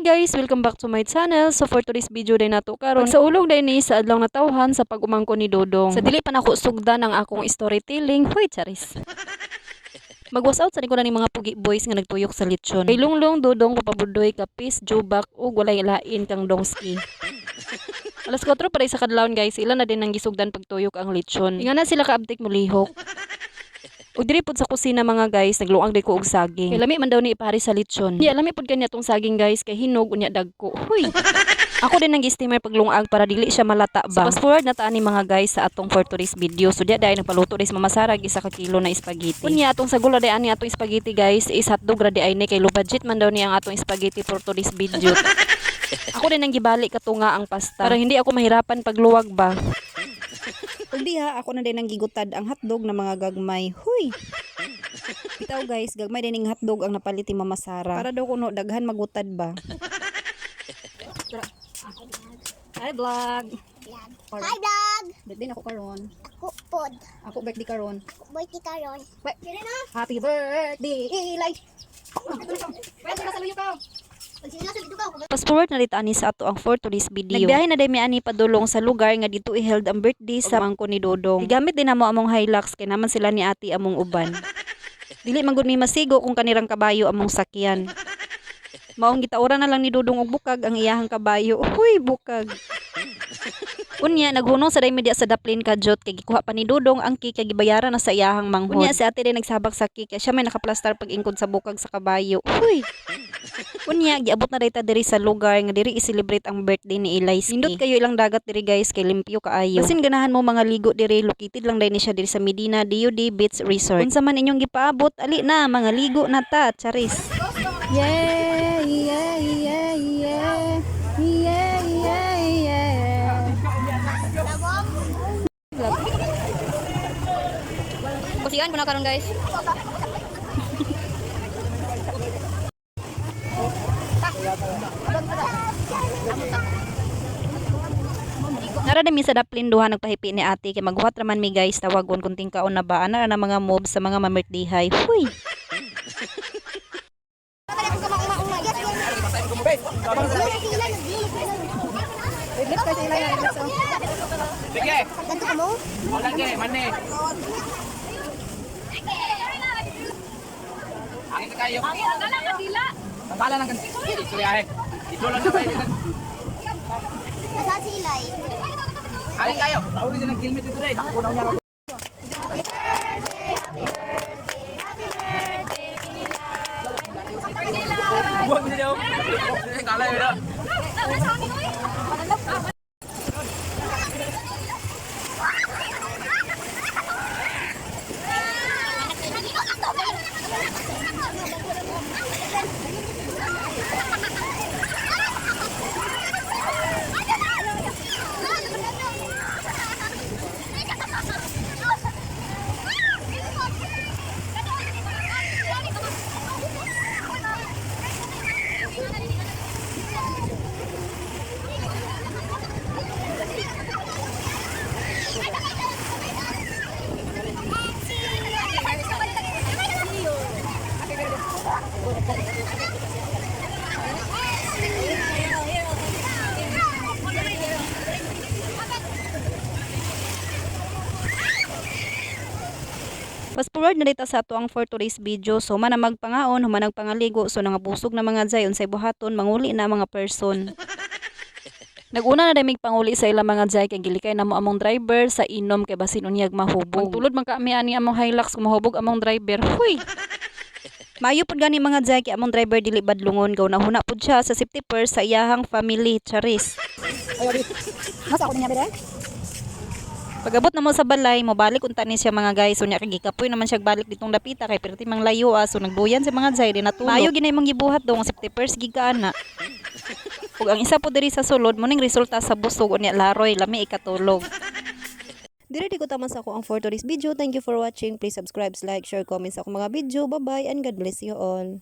Hi guys, welcome back to my channel. So for today's video day nato karon sa ulong day ni sa adlaw natawhan sa pag-umangko ni Dodong. Sa dili pa nako sugdan ang akong storytelling. Hoy, charis. Mag-was out sa ko na ni mga pugi boys nga nagtuyok sa lechon. Kay lunglong dodong papabudoy kapis, jubak ug walay lain kang dongski. Alas 4 pa rin sa kadlawon guys, ila na din ang gisugdan pagtuyok ang lechon. Inga na sila kaabtik mulihok. Ug diri sa kusina mga guys, nagluang di ko og saging. Kay lami man daw ni ipari sa lechon. Di lami pud kanya tong saging guys kay hinog unya dagko. Huy. Ako din nang gisteamer paglungag para dili siya malata ba. So, fast forward na taan ni mga guys sa atong for today's video. So diya dahil nagpaluto dis mamasarag isa ka kilo na spaghetti. Unya atong sagula dai ani atong spaghetti guys is hotdog ra ay ni kay budget man daw ni ang atong spaghetti for today's video. ako din nang gibalik katunga ang pasta para hindi ako mahirapan pagluwag ba. Ug diha ako na din ang gigutad ang hotdog na mga gagmay. Huy. Bitaw guys, gagmay din ang hotdog ang napalit ni Mama Sara. Para daw kuno daghan magutad ba. Hi vlog. Hi vlog! Birthday na ako karon. Ako pod. Ako birthday karon. Birthday karon. Na. Happy birthday, Eli. Pwede ka sa luyo ka. Pag sila sa dito ka. Fast forward na dito ani sa ato ang for today's video. Nagbiyahe na day mi ani padulong sa lugar nga dito i-held ang birthday sa mangko ni Dodong. Igamit din namo among Hilux kay naman sila ni ati among uban. Dili man gud mi masigo kung kanirang kabayo among sakyan. Maong gitaura na lang ni Dodong og bukag ang iyahang kabayo. Uy, bukag. Unya, naghunong sa day media sa daplin kajot kay gikuha pa ni Dodong ang key kay gibayaran na sa iyahang manghod. Unya, si ate din nagsabak sa kay siya may nakaplastar pag ingkod sa bukag sa kabayo. Uy. Unya, giabot na dayta diri sa lugar nga diri i-celebrate ang birthday ni Elias. Nindot kayo ilang dagat diri guys kay limpyo kaayo. Basin ganahan mo mga ligo diri located lang dai ni siya diri sa Medina DOD Beach Resort. Unsa man inyong gipaabot, ali na mga ligo na ta, charis. Yeah, yeah, yeah, yeah. Yeah, yeah, yeah. Kusigan ko na karon guys. Nara mi sa daplin duha nagpahipi ni ate kay maghuhat raman mi guys tawagon kunting kaon na ba ana na mga moves sa mga mamirtihay. Huy. Sige, Ganto ka mo? lagi, mani. Angin na kayo. Angin na lang kadila. Tangkala lang kasi. Kuyahe. Ito lang na kayo. Nasa silay. Angin kayo. Tauri din ang gilmit ito rin. Nakunaw niya ako. Buwan mo siya. Kala yun. Forward na dito sa ato ang for today's video. So man na magpangaon, human nagpangaligo, so nangabusog na mga jay unsay buhaton, manguli na mga person. Naguna na damig panguli sa ilang mga jay kay gilikay na mo among driver sa inom kay basin unyag mahubog. Pagtulod man kami ani among Hilux kung mahubog among driver. Huy. Maayo pud gani mga jay kay among driver dili badlungon gaw nahuna pud siya sa safety purse sa iyahang family charis. Mas ako niya bere. Pagabot na mo sa balay, mo balik unta ni siya mga guys. So nya kay gikapoy naman siya balik ditong dapita kay perti mang layo ah. So nagbuyan sa mga jay di natulog. Maayo ginay mang gibuhat dong safety purse gigaana. Ug ang isa po diri sa sulod mo ning resulta sa busog unya laroy lami ikatulog. Dire di ko taman sa ako ang for today's video. Thank you for watching. Please subscribe, like, share, comment sa akong mga video. Bye-bye and God bless you all.